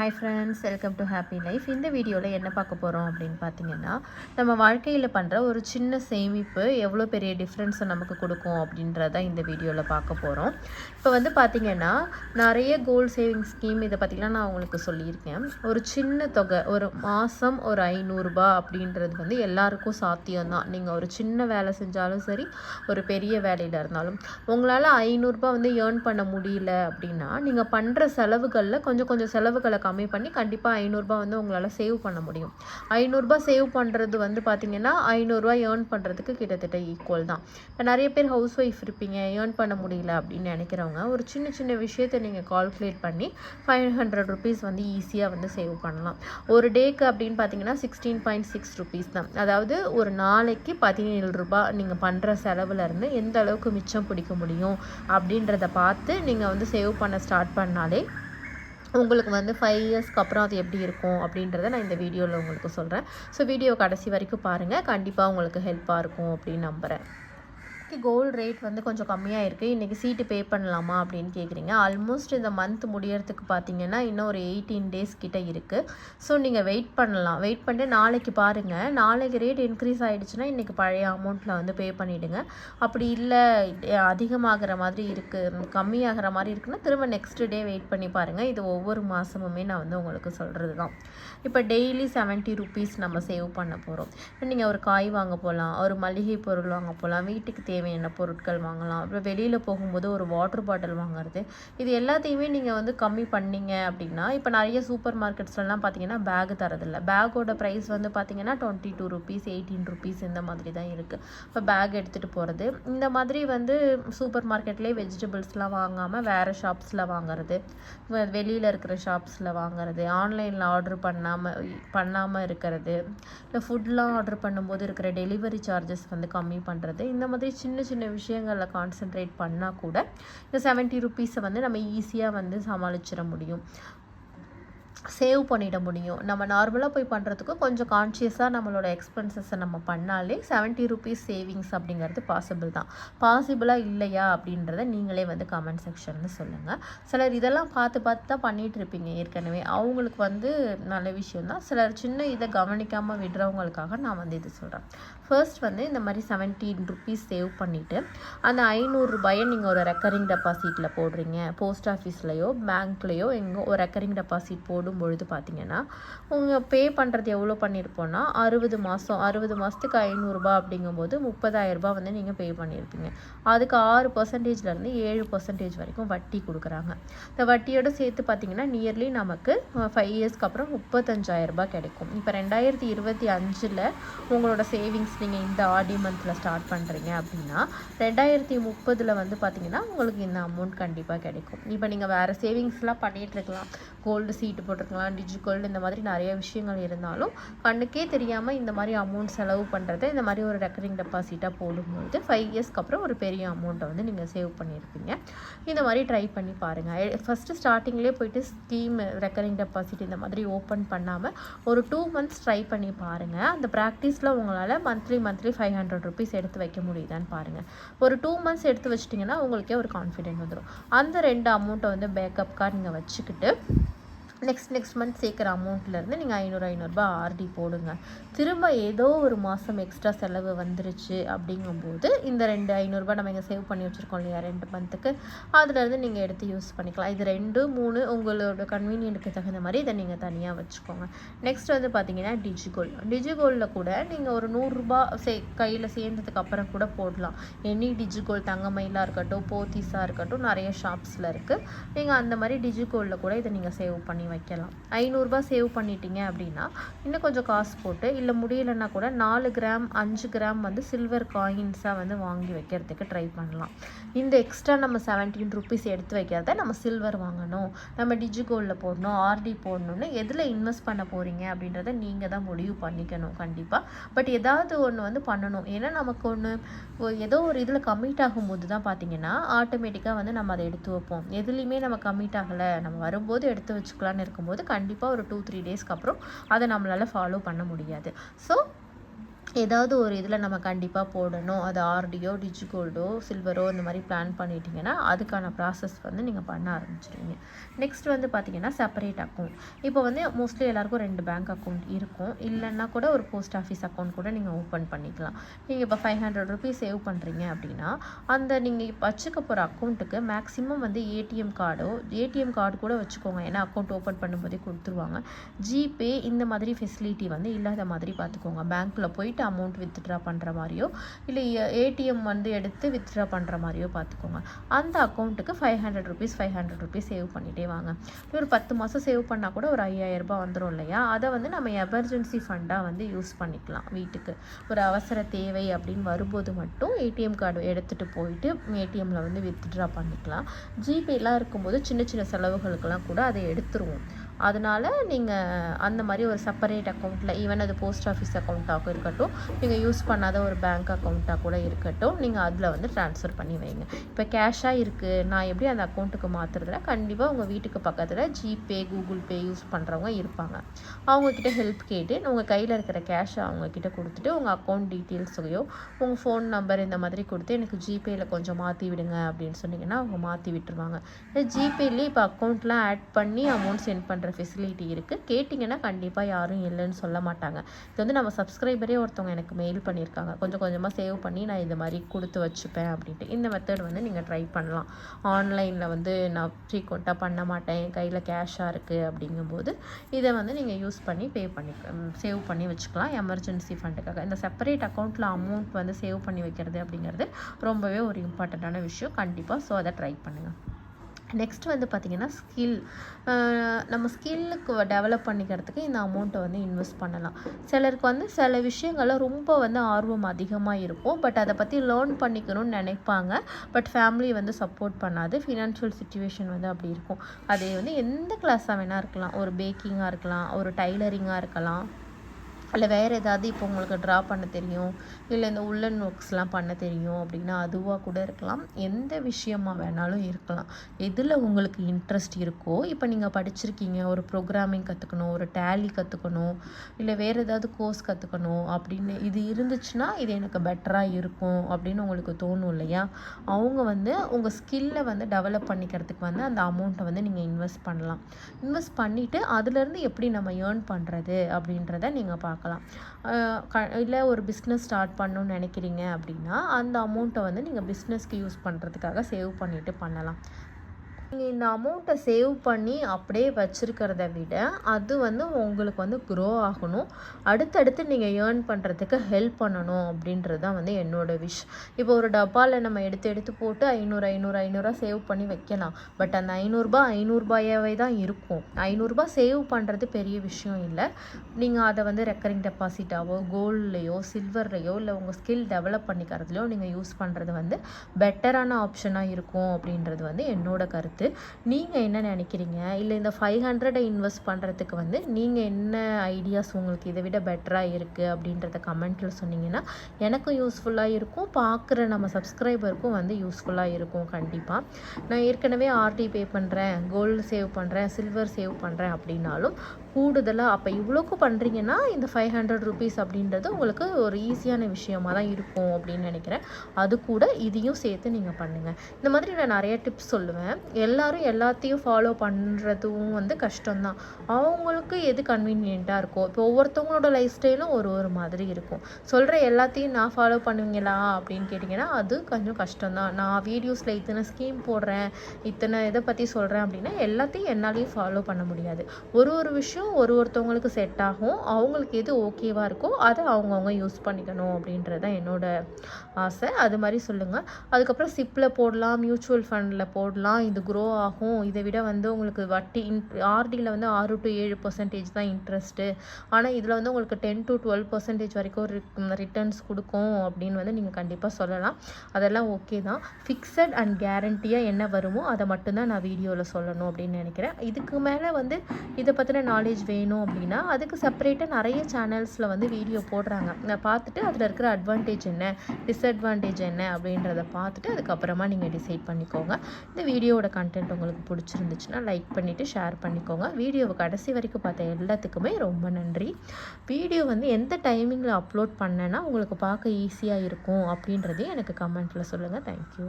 Hi friends welcome to happy life இந்த வீடியோவில் என்ன பார்க்க போகிறோம் அப்படின்னு பார்த்தீங்கன்னா நம்ம வாழ்க்கையில் பண்ணுற ஒரு சின்ன சேமிப்பு எவ்வளோ பெரிய டிஃப்ரென்ஸை நமக்கு கொடுக்கும் அப்படின்றத இந்த வீடியோவில் பார்க்க போகிறோம் இப்போ வந்து பார்த்திங்கன்னா நிறைய கோல்டு சேவிங் ஸ்கீம் இதை பற்றிலாம் நான் உங்களுக்கு சொல்லியிருக்கேன். ஒரு சின்ன தொகை ஒரு மாதம் ஒரு ஐநூறுரூபா அப்படின்றது வந்து எல்லாருக்கும் சாத்தியம்தான். நீங்கள் ஒரு சின்ன வேலை செஞ்சாலும் சரி ஒரு பெரிய வேலையில் இருந்தாலும். உங்களால் ஐநூறுரூபா வந்து ஏர்ன் பண்ண முடியல அப்படின்னா நீங்கள் பண்ணுற செலவுகளில் கொஞ்சம் கொஞ்சம் செலவுகளை கம்மி பண்ணி கண்டிப்பாக ஐநூறுரூபா வந்து உங்களால் சேவ் பண்ண முடியும். ஐநூறுரூபா சேவ் பண்ணுறது வந்து பார்த்திங்கன்னா ஐநூறுரூவா ஏர்ன் பண்ணுறதுக்கு கிட்டத்தட்ட ஈக்குவல் தான். இப்போ நிறைய பேர் ஹவுஸ் ஒய்ஃப் இருப்பீங்க ஏர்ன் பண்ண முடியல அப்படின்னு நினைக்கிறவங்க ஒரு சின்ன சின்ன விஷயத்தை நீங்கள் கால்குலேட் பண்ணி ஃபைவ் ஹண்ட்ரட் ருபீஸ் வந்து ஈஸியாக வந்து சேவ் பண்ணலாம். ஒரு டேக்கு அப்படின்னு பார்த்தீங்கன்னா சிக்ஸ்டீன் பாயிண்ட் சிக்ஸ் ருபீஸ் தான். அதாவது ஒரு நாளைக்கு பதினேழு ரூபா நீங்கள் பண்ணுற செலவுலேருந்து எந்த அளவுக்கு மிச்சம் பிடிக்க முடியும் அப்படின்றத பார்த்து நீங்கள் வந்து சேவ் பண்ண ஸ்டார்ட் பண்ணாலே உங்களுக்கு வந்து ஃபைவ் இயர்ஸ்க்கு அப்புறம் அது எப்படி இருக்கும் அப்படின்றத நான் இந்த வீடியோவில் உங்களுக்கு சொல்கிறேன் ஸோ வீடியோ கடைசி வரைக்கும் பாருங்கள் கண்டிப்பாக உங்களுக்கு ஹெல்ப்பாக இருக்கும் அப்படின்னு நம்புகிறேன் கோல்டு ரேட் வந்து கொஞ்சம் கம்மியாக இருக்குது இன்றைக்கி சீட்டு பே பண்ணலாமா அப்படின்னு கேட்குறீங்க ஆல்மோஸ்ட் இந்த மந்த் முடியறதுக்கு பார்த்தீங்கன்னா இன்னும் ஒரு எயிட்டீன் டேஸ் கிட்ட இருக்குது ஸோ நீங்கள் வெயிட் பண்ணலாம். வெயிட் பண்ணிட்டு நாளைக்கு பாருங்கள் நாளைக்கு ரேட் இன்க்ரீஸ் ஆகிடுச்சுன்னா இன்றைக்கி பழைய அமௌண்ட்டில் வந்து பே பண்ணிவிடுங்க அப்படி இல்லை அதிகமாகிற மாதிரி இருக்குது கம்மியாகிற மாதிரி இருக்குன்னா திரும்ப நெக்ஸ்ட் டே வெயிட் பண்ணி பாருங்கள் இது ஒவ்வொரு மாதமுமே நான் வந்து உங்களுக்கு சொல்கிறது தான் இப்போ டெய்லி செவன்ட்டி ருபீஸ் நம்ம சேவ் பண்ண போகிறோம் நீங்கள் ஒரு காய் வாங்க போகலாம் ஒரு மளிகை பொருள் வாங்க போகலாம் வீட்டுக்கு தேவை தேவையான பொருட்கள் வாங்கலாம். அப்புறம் வெளியில் போகும்போது ஒரு வாட்டர் பாட்டில் வாங்குறது. இது எல்லாத்தையுமே நீங்கள் வந்து கம்மி பண்ணீங்க அப்படின்னா இப்போ நிறைய சூப்பர் மார்க்கெட்ஸ்லாம் பார்த்தீங்கன்னா பேக் தரதில்ல. பேக்கோட ப்ரைஸ் வந்து பார்த்தீங்கன்னா twenty two rupees eighteen rupees இந்த மாதிரி தான் இருக்குது இப்போ பேக் எடுத்துகிட்டு போகிறது இந்த மாதிரி வந்து சூப்பர் மார்க்கெட்லேயே வெஜிடபிள்ஸ்லாம் வாங்காமல் வேறு ஷாப்ஸில் வாங்குறது. வெளியில் இருக்கிற ஷாப்ஸில் வாங்குறது. ஆன்லைனில் ஆர்டர் பண்ணாமல் பண்ணாமல் இருக்கிறது. இல்லை ஃபுட்லாம் ஆர்டர் பண்ணும்போது இருக்கிற டெலிவரி சார்ஜஸ் வந்து கம்மி பண்ணுறது இந்த மாதிரி சின்ன சின்ன சின்ன விஷயங்களில் கான்சென்ட்ரேட் பண்ணால் கூட இந்த செவன்ட்டி ருப்பீஸை வந்து நம்ம ஈஸியாக வந்து சமாளிச்சிட முடியும். சேவ் பண்ணிட முடியும். நம்ம நார்மலாக போய் பண்ணுறதுக்கு கொஞ்சம் கான்ஷியஸாக நம்மளோட எக்ஸ்பென்சஸை நம்ம பண்ணாலே செவன்ட்டி ருபீஸ் சேவிங்ஸ் அப்படிங்கிறது பாசிபிள் தான். பாசிபிளாக இல்லையா அப்படின்றத நீங்களே வந்து கமெண்ட் செக்ஷனில் சொல்லுங்கள் சிலர் இதெல்லாம் பார்த்து பார்த்து தான் பண்ணிகிட்டு இருப்பீங்க ஏற்கனவே. அவங்களுக்கு வந்து நல்ல விஷயம் தான். சிலர் சின்ன இதை கவனிக்காமல் விடுறவங்களுக்காக நான் வந்து இது சொல்கிறேன் ஃபர்ஸ்ட் வந்து இந்த மாதிரி செவன்டீன் ருபீஸ் சேவ் பண்ணிவிட்டு அந்த ஐநூறுரூபாயை நீங்கள் ஒரு ரெக்கரிங் டெபாசிட்டில் போடுறீங்க. போஸ்ட் ஆஃபீஸ்லேயோ பேங்க்லேயோ எங்கே ஒரு ரெக்கரிங் டெபாசிட் போடும் பொழுது பார்த்தீங்கன்னா உங்கள் பே பண்ணுறது எவ்வளோ பண்ணியிருப்போன்னா அறுபது மாதம் அறுபது மாதத்துக்கு ஐநூறுரூபா அப்படிங்கும்போது முப்பதாயிரரூபா வந்து நீங்கள் பே பண்ணியிருப்பீங்க அதுக்கு ஆறு பர்சன்டேஜ்லேருந்து ஏழு பர்சன்டேஜ் வரைக்கும் வட்டி கொடுக்குறாங்க. இந்த வட்டியோடு சேர்த்து பார்த்தீங்கன்னா நியர்லி நமக்கு ஃபைவ் இயர்ஸ்க்கு அப்புறம் முப்பத்தஞ்சாயிரரூபா கிடைக்கும். இப்போ ரெண்டாயிரத்தி இருபத்தி அஞ்சில் உங்களோட சேவிங்ஸ் நீங்கள் இந்த ஆடி மந்தில் ஸ்டார்ட் பண்ணுறீங்க அப்படின்னா ரெண்டாயிரத்தி முப்பதில் வந்து பார்த்தீங்கன்னா உங்களுக்கு இந்த அமௌண்ட் கண்டிப்பாக கிடைக்கும். இப்போ நீங்கள் வேறு சேவிங்ஸ்லாம் பண்ணிகிட்ருக்கலாம் கோல்டு சீட்டு போட்டு போட்டிருக்கலாம் டிஜிகோல்டு இந்த மாதிரி நிறைய விஷயங்கள் இருந்தாலும் கண்ணுக்கே தெரியாமல் இந்த மாதிரி அமௌண்ட் செலவு பண்ணுறத இந்த மாதிரி ஒரு ரெக்கரிங் டெபாசிட்டாக போடும்போது ஃபைவ் இயர்ஸ்க்கு அப்புறம் ஒரு பெரிய அமௌண்ட்டை வந்து நீங்கள் சேவ் பண்ணியிருப்பீங்க. இந்த மாதிரி ட்ரை பண்ணி பாருங்கள் ஃபஸ்ட்டு ஸ்டார்டிங்லேயே போயிட்டு ஸ்கீம் ரெக்கரிங் டெபாசிட் இந்த மாதிரி ஓப்பன் பண்ணாமல் ஒரு டூ மந்த்ஸ் ட்ரை பண்ணி பாருங்கள் அந்த ப்ராக்டிஸில் உங்களால் monthly monthly five hundred rupees எடுத்து வைக்க முடியுதான்னு பாருங்கள் ஒரு டூ மந்த்ஸ் எடுத்து வச்சிட்டிங்கன்னா உங்களுக்கே ஒரு கான்ஃபிடென்ட் வந்துடும் அந்த ரெண்டு அமௌண்ட்டை வந்து பேக்கப்காக நீங்கள் வச்சுக்கிட்டு நெக்ஸ்ட் நெக்ஸ்ட் மந்த் சேர்க்குற அமௌண்ட்லேருந்து நீங்கள் ஐநூறு ஐநூறுரூபா ஆர்டி போடுங்க. திரும்ப ஏதோ ஒரு மாதம் எக்ஸ்ட்ரா செலவு வந்துருச்சு அப்படிங்கும்போது இந்த ரெண்டு ஐநூறுரூபா நம்ம இங்கே சேவ் பண்ணி வச்சுருக்கோம் இல்லையா ரெண்டு மந்த்துக்கு அதுலேருந்து நீங்கள் எடுத்து யூஸ் பண்ணிக்கலாம். இது ரெண்டு மூணு உங்களோட கன்வீனியன்ட்டுக்கு தகுந்த மாதிரி இதை நீங்கள் தனியாக வச்சுக்கோங்க. நெக்ஸ்ட் வந்து பார்த்தீங்கன்னா டிஜிகோல் டிஜிகோலில் கூட நீங்கள் ஒரு நூறுரூபா சே கையில் சேர்ந்ததுக்கு அப்புறம் கூட போடலாம். எனி டிஜிகோல் தங்கமயிலாக இருக்கட்டும் போத்தீஸாக இருக்கட்டும் நிறைய ஷாப்ஸில் இருக்குது நீங்கள் அந்த மாதிரி டிஜிகோலில் கூட இதை நீங்கள் சேவ் பண்ணி வைக்கலாம். ஐநூறுரூபா சேவ் பண்ணிட்டீங்க அப்படின்னா இன்னும் கொஞ்சம் காசு போட்டு இல்லை முடியலைன்னா கூட நாலு கிராம் அஞ்சு கிராம் வந்து சில்வர் காயின்ஸாக வந்து வாங்கி வைக்கிறதுக்கு ட்ரை பண்ணலாம். இந்த எக்ஸ்ட்ரா நம்ம செவன்டீன் ருபீஸ் எடுத்து வைக்கிறத நம்ம சில்வர் வாங்கணும். நம்ம டிஜி கோல்டில் போடணும் ஆர்டி போடணும்னு எதில் இன்வெஸ்ட் பண்ண போகிறீங்க அப்படின்றத நீங்கள் தான் முடிவு பண்ணிக்கணும் கண்டிப்பாக பட் ஏதாவது ஒன்று வந்து பண்ணணும். ஏன்னா நமக்கு ஒன்று ஏதோ ஒரு இதில் கம்மிட் ஆகும்போது தான் பார்த்தீங்கன்னா ஆட்டோமேட்டிக்காக வந்து நம்ம அதை எடுத்து வைப்போம். எதுலேயுமே நம்ம கம்மிட் ஆகலை. நம்ம வரும்போது எடுத்து வச்சுக்கலாம்னு இருக்கும்போது கண்டிப்பாக ஒரு டூ த்ரீ டேஸ்க்கு அப்புறம் அதை நம்மளால் ஃபாலோ பண்ண முடியாது. ஸோ ஏதாவது ஒரு இதில் நம்ம கண்டிப்பாக போடணும். அது ஆர்டியோ டிஜிகோல்டோ சில்வரோ இந்த மாதிரி பிளான் பண்ணிட்டீங்கன்னா அதுக்கான ப்ராசஸ் வந்து நீங்கள் பண்ண ஆரம்பிச்சிடுவீங்க நெக்ஸ்ட் வந்து பார்த்தீங்கன்னா செப்பரேட் அக்கௌண்ட் இப்போ வந்து மோஸ்ட்லி எல்லாருக்கும் ரெண்டு பேங்க் அக்கௌண்ட் இருக்கும். இல்லைன்னா கூட ஒரு போஸ்ட் ஆஃபீஸ் அக்கௌண்ட் கூட நீங்கள் ஓப்பன் பண்ணிக்கலாம். நீங்கள் இப்போ ஃபைவ் ஹண்ட்ரட் ருபீஸ் சேவ் பண்ணுறீங்க அப்படின்னா அந்த நீங்கள் வச்சுக்க போகிற அக்கௌண்ட்டுக்கு மேக்ஸிமம் வந்து ஏடிஎம் கார்டோ ஏடிஎம் கார்டு கூட வச்சுக்கோங்க. ஏன்னா அக்கௌண்ட் ஓப்பன் பண்ணும்போதே கொடுத்துருவாங்க. ஜிபே இந்த மாதிரி ஃபெசிலிட்டி வந்து இல்லாத மாதிரி பார்த்துக்கோங்க பேங்க்கில் போயிட்டு அமௌண்ட் வித்ட்ரா பண்ணுற மாதிரியோ இல்லை ஏடிஎம் வந்து எடுத்து வித்ட்ரா பண்ணுற மாதிரியோ பார்த்துக்கோங்க அந்த அக்கௌண்ட்டுக்கு five hundred rupees five hundred rupees save பண்ணிகிட்டே வாங்க. ஒரு பத்து மாதம் சேவ் பண்ணால் கூட ஒரு ஐயாயிரம் வந்துடும் இல்லையா? அதை வந்து நம்ம எமர்ஜென்சி ஃபண்டாக வந்து யூஸ் பண்ணிக்கலாம் வீட்டுக்கு. ஒரு அவசர தேவை அப்படின்னு வரும்போது மட்டும் ஏடிஎம் கார்டு எடுத்துகிட்டு போயிட்டு ஏடிஎம்மில் வந்து வித்ட்ரா பண்ணிக்கலாம். ஜிபேலாம் இருக்கும்போது சின்ன சின்ன செலவுகளுக்கெல்லாம் கூட அதை எடுத்துருவோம். அதனால் நீங்கள் அந்த மாதிரி ஒரு செப்பரேட் அக்கௌண்ட்டில் ஈவன் அது போஸ்ட் ஆஃபீஸ் அக்கௌண்ட்டாக இருக்கட்டும் நீங்கள் யூஸ் பண்ணாத ஒரு பேங்க் அக்கௌண்ட்டாக கூட இருக்கட்டும் நீங்கள் அதில் வந்து ட்ரான்ஸ்ஃபர் பண்ணி வைங்க. இப்போ கேஷாக இருக்குது நான் எப்படி அந்த அக்கௌண்ட்டுக்கு மாற்றுறதுல கண்டிப்பாக உங்கள் வீட்டுக்கு பக்கத்தில் ஜிபே கூகுள் பே யூஸ் பண்ணுறவங்க இருப்பாங்க. அவங்கக்கிட்ட ஹெல்ப் கேட்டு உங்கள் கையில் இருக்கிற கேஷை அவங்கக்கிட்ட கொடுத்துட்டு உங்கள் அக்கௌண்ட் டீட்டெயில்ஸையோ உங்கள் ஃபோன் நம்பர் இந்த மாதிரி கொடுத்து எனக்கு ஜிபேயில் கொஞ்சம் மாற்றி விடுங்க அப்படின்னு சொன்னிங்கன்னா அவங்க மாற்றி விட்டுருவாங்க. ஜிபேலேயே இப்போ அக்கௌண்ட்லாம் ஆட் பண்ணி அமௌண்ட் சென்ட் பண்ணுற ஃபெசிலிட்டி இருக்குது கேட்டிங்கன்னா கண்டிப்பாக யாரும் இல்லைன்னு சொல்ல மாட்டாங்க. இது வந்து நம்ம சப்ஸ்கிரைபரே ஒருத்தவங்க எனக்கு மெயில் பண்ணியிருக்காங்க கொஞ்சம் கொஞ்சமாக சேவ் பண்ணி நான் இது மாதிரி கொடுத்து வச்சுப்பேன் அப்படின்ட்டு. இந்த மெத்தட் வந்து நீங்கள் ட்ரை பண்ணலாம். ஆன்லைனில் வந்து நான் ஃப்ரீக்வெண்ட்டாக பண்ண மாட்டேன். என் கையில் கேஷாக இருக்குது அப்படிங்கும்போது இதை வந்து நீங்கள் யூஸ் பண்ணி பே பண்ணி சேவ் பண்ணி வச்சுக்கலாம். எமர்ஜென்சி ஃபண்டுக்காக இந்த செப்பரேட் அக்கௌண்ட்டில் அமௌண்ட் வந்து சேவ் பண்ணி வைக்கிறது அப்படிங்கிறது ரொம்பவே ஒரு இம்பார்ட்டண்ட்டான விஷயம். கண்டிப்பாக ஸோ அதை ட்ரை பண்ணுங்கள் நெக்ஸ்ட் வந்து பார்த்திங்கன்னா ஸ்கில் நம்ம ஸ்கில்லுக்கு டெவலப் பண்ணிக்கிறதுக்கு இந்த அமௌண்ட்டை வந்து இன்வெஸ்ட் பண்ணலாம். சிலருக்கு வந்து சில விஷயங்கள்ல ரொம்ப வந்து ஆர்வம் அதிகமாக இருக்கும். பட் அதை பற்றி லேர்ன் பண்ணிக்கணும்னு நினைப்பாங்க. பட் ஃபேமிலி வந்து சப்போர்ட் பண்ணாது. ஃபினான்ஷியல் சுச்சுவேஷன் வந்து அப்படி இருக்கும். அது வந்து எந்த கிளாஸாக வேணால் இருக்கலாம். ஒரு பேக்கிங்காக இருக்கலாம். ஒரு டைலரிங்காக இருக்கலாம். இல்லை வேறு ஏதாவது இப்போ உங்களுக்கு ட்ரா பண்ண தெரியும் இல்லை இந்த உள்ளன் ஒர்க்ஸ்லாம் பண்ண தெரியும் அப்படின்னா அதுவாக கூட இருக்கலாம். எந்த விஷயமா வேணாலும் இருக்கலாம். எதில் உங்களுக்கு இன்ட்ரெஸ்ட் இருக்கோ இப்போ நீங்கள் படிச்சிருக்கீங்க ஒரு ப்ரோக்ராமிங் கற்றுக்கணும் ஒரு டேலி கற்றுக்கணும் இல்லை வேறு ஏதாவது கோர்ஸ் கற்றுக்கணும் அப்படின்னு இது இருந்துச்சுன்னா இது எனக்கு பெட்டராக இருக்கும் அப்படின்னு உங்களுக்கு தோணும் இல்லையா? அவங்க வந்து உங்கள் ஸ்கில்லை வந்து டெவலப் பண்ணிக்கிறதுக்கு வந்து அந்த அமௌண்ட்டை வந்து நீங்கள் இன்வெஸ்ட் பண்ணலாம். இன்வெஸ்ட் பண்ணிவிட்டு அதுலேருந்து எப்படி நம்ம ஏர்ன் பண்ணுறது அப்படின்றத நீங்கள் பார்க்கலாம் க இல்லை ஒரு பிஸ்னஸ் ஸ்டார்ட் பண்ணணும்னு நினைக்கிறீங்க அப்படின்னா அந்த அமௌண்ட்டை வந்து நீங்கள் பிஸ்னஸ்க்கு யூஸ் பண்ணுறதுக்காக சேவ் பண்ணிவிட்டு பண்ணலாம். நீங்கள் இந்த அமௌண்ட்டை சேவ் பண்ணி அப்படியே வச்சுருக்கிறத விட அது வந்து உங்களுக்கு வந்து க்ரோ ஆகணும். அடுத்தடுத்து நீங்கள் ஏர்ன் பண்ணுறதுக்கு ஹெல்ப் பண்ணணும் அப்படின்றது தான் வந்து என்னோட விஷ் இப்போ ஒரு டப்பாவில் நம்ம எடுத்து எடுத்து போட்டு ஐநூறு ஐநூறு ஐநூறுரூவா சேவ் பண்ணி வைக்கலாம். பட் அந்த ஐநூறுரூபா ஐநூறுரூபாயாவே தான் இருக்கும். ஐநூறுரூபா சேவ் பண்ணுறது பெரிய விஷயம் இல்லை. நீங்கள் அதை வந்து ரெக்கரிங் டெபாசிட்டாவோ கோல்ட்லேயோ சில்வர்லேயோ இல்லை உங்கள் ஸ்கில் டெவலப் பண்ணிக்கிறதுலையோ நீங்கள் யூஸ் பண்ணுறது வந்து பெட்டரான ஆப்ஷனாக இருக்கும் அப்படின்றது வந்து என்னோட கருத்து. நீங்கள் என்ன நினைக்கிறீங்க? இல்லை இந்த ஃபைவ் ஹண்ட்ரடை இன்வெஸ்ட் பண்ணுறதுக்கு வந்து நீங்கள் என்ன ஐடியாஸ் உங்களுக்கு இதை விட பெட்டராக இருக்குது அப்படின்றத கமெண்ட்டில் சொன்னீங்கன்னா எனக்கும் யூஸ்ஃபுல்லாக இருக்கும். பார்க்குற நம்ம சப்ஸ்கிரைபருக்கும் வந்து யூஸ்ஃபுல்லாக இருக்கும் கண்டிப்பாக நான் ஏற்கனவே ஆர்டி பே பண்ணுறேன் கோல்டு சேவ் பண்ணுறேன் சில்வர் சேவ் பண்ணுறேன் அப்படின்னாலும் கூடுதலாக அப்போ இவ்வளோக்கு பண்ணுறீங்கன்னா இந்த ஃபைவ் ஹண்ட்ரட் ருபீஸ் அப்படின்றது உங்களுக்கு ஒரு ஈஸியான விஷயமா தான் இருக்கும் அப்படின்னு நினைக்கிறேன். அது கூட இதையும் சேர்த்து நீங்கள் பண்ணுங்கள் இந்த மாதிரி நான் நிறைய டிப்ஸ் சொல்லுவேன். எல்லாரும் எல்லாத்தையும் ஃபாலோ பண்ணுறதும் வந்து கஷ்டம்தான். அவங்களுக்கு எது கன்வீனியண்ட்டாக இருக்கோ இப்போ ஒவ்வொருத்தவங்களோட லைஃப் ஸ்டைலும் ஒரு ஒரு மாதிரி இருக்கும். சொல்கிற எல்லாத்தையும் நான் ஃபாலோ பண்ணுவீங்களா அப்படின்னு கேட்டிங்கன்னா அது கொஞ்சம் கஷ்டம்தான். நான் வீடியோஸில் இத்தனை ஸ்கீம் போடுறேன் இத்தனை இதை பற்றி சொல்கிறேன் அப்படின்னா எல்லாத்தையும் என்னாலையும் ஃபாலோ பண்ண முடியாது. ஒரு ஒரு விஷயம் ஒரு ஒருத்தவங்களுக்கு செட் ஆகும். அவங்களுக்கு எது ஓகேவாக இருக்கோ அதை அவங்கவுங்க யூஸ் பண்ணிக்கணும் அப்படின்றது தான் என்னோட ஆசை. அது மாதிரி சொல்லுங்கள் அதுக்கப்புறம் சிப்பில் போடலாம் மியூச்சுவல் ஃபண்டில் போடலாம். இது க்ரோ ஆகும். இதை விட வந்து உங்களுக்கு வட்டி இன் ஆர்டியில் வந்து ஆறு டு ஏழு பர்சன்டேஜ் தான் இன்ட்ரெஸ்ட்டு ஆனால் இதில் வந்து உங்களுக்கு டென் டு டுவெல் பர்சன்டேஜ் வரைக்கும் ரிட்டர்ன்ஸ் கொடுக்கும் அப்படின்னு வந்து நீங்கள் கண்டிப்பாக சொல்லலாம். அதெல்லாம் ஓகே தான். ஃபிக்ஸட் அண்ட் கேரண்டியாக என்ன வருமோ அதை மட்டும்தான் நான் வீடியோவில் சொல்லணும் அப்படின்னு நினைக்கிறேன். இதுக்கு மேலே வந்து இதை பற்றின நாலேஜ் வேணும் அப்படின்னா அதுக்கு செப்பரேட்டாக நிறைய சேனல்ஸில் வந்து வீடியோ போடுறாங்க. நான் பார்த்துட்டு அதில் இருக்கிற அட்வான்டேஜ் என்ன டிஸ்அட்வான்டேஜ் என்ன அப்படின்றத பார்த்துட்டு அதுக்கப்புறமா நீங்கள் டிசைட் பண்ணிக்கோங்க. இந்த வீடியோவோட கண்டென்ட் உங்களுக்கு பிடிச்சிருந்துச்சுன்னா லைக் பண்ணிவிட்டு ஷேர் பண்ணிக்கோங்க. வீடியோவை கடைசி வரைக்கும் பார்த்த எல்லாத்துக்குமே ரொம்ப நன்றி. வீடியோ வந்து எந்த டைமிங்கில் அப்லோட் பண்ணேன்னா உங்களுக்கு பார்க்க ஈஸியாக இருக்கும் அப்படின்றதையும் எனக்கு கமெண்ட்டில் சொல்லுங்கள் தேங்க்யூ